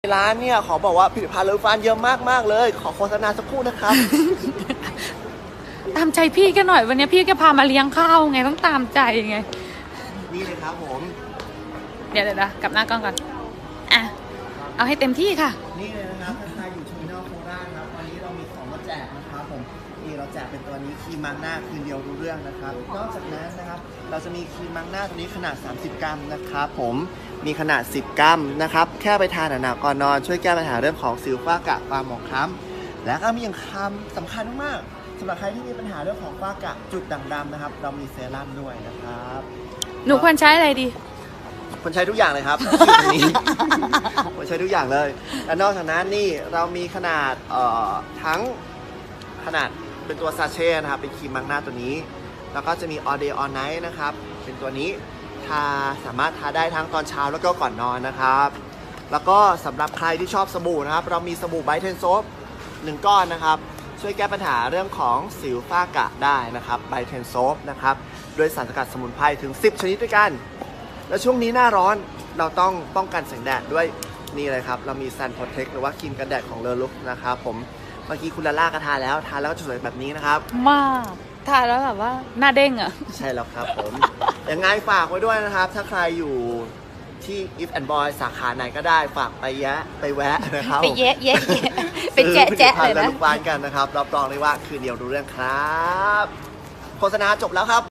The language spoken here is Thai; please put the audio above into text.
ร้านเนี่ยขอบอกว่าผลิตภัณฑ์เลอฟานเยอะมากมากๆเลย ขอโฆษณาสักครู่นะครับ ตามใจพี่แกหน่อยวันนี้พี่แกพามาเลี้ยงข้าวไงต้องตามใจไง นี่เลยครับผม เดี๋ยวเดี๋ยวนะกลับหน้ากล้องก่อน อะ เอาให้เต็มที่ค่ะ นี่เลย แจกนะครับผมนี่เราแจกเป็นตัวนี้ครีมมังหน้าคืนเดียวรู้เรื่องนะครับนอกจากนั้นนะครับเราจะมีครีมมังหน้าตัวนี้ขนาด 30 กรัมนะครับผมมีขนาด 10 กรัมนะครับแค่ไปทานหนาๆก่อนนอน ช่วยแก้ปัญหาเรื่องของสิวฝ้ากระความหมองคล้ำและก็มีอย่างคำสำคัญมากๆสำหรับใครที่มีปัญหาเรื่องของฝ้ากระจุดด่างดำนะครับ เรามีเซรั่มด้วยนะครับหนูควรใช้อะไรดี คนใช้ทุกอย่างเลยครับตรงนี้คนใช้ทุกอย่างเลย และนอกจากนั้นนี่เรามีขนาดเอ่อทั้ง ขนาดเป็นตัวซาเช่นะครับ เป็นครีมมังหน้าตัวนี้ แล้วก็จะมี all day all night นะครับ เป็นตัวนี้ทาสามารถทาได้ทั้งตอนเช้าแล้วก็ก่อนนอนนะครับ แล้วก็สำหรับใครที่ชอบสบู่นะครับ เรามีสบู่ไบเทนโซฟหนึ่งก้อนนะครับ ช่วยแก้ปัญหาเรื่องของสิวฝ้ากระได้นะครับไบเทนโซฟนะครับด้วยสารสกัดสมุนไพรถึง 10 ชนิดด้วยกัน แล้วช่วงนี้หน้าร้อนเราต้องป้องกันแสงแดดด้วยนี่เลยครับ เรามี Sun Protect หรือว่าครีมกันแดดของเลอลุกนะครับผม เมื่อกี้คุณลาล่าก็ทานแล้ว ทานแล้วก็จะสวยแบบนี้นะครับ มากทานแล้วแบบว่าหน้าเด้งอะ ใช่แล้วครับผม ยังไงฝากไว้ด้วยนะครับ ถ้าใครอยู่ที่ If and Boy สาขาไหนก็ได้ฝากไปแยะไปแวะนะครับไปเยะเยะเยะไปแจ๊ะแจ๊ะเลยซื้อผลิตภัณฑ์และนะลูกบ้านกันนะครับรับรองเลยว่าคืนเดียวรู้เรื่องครับ โฆษณาจบแล้วครับ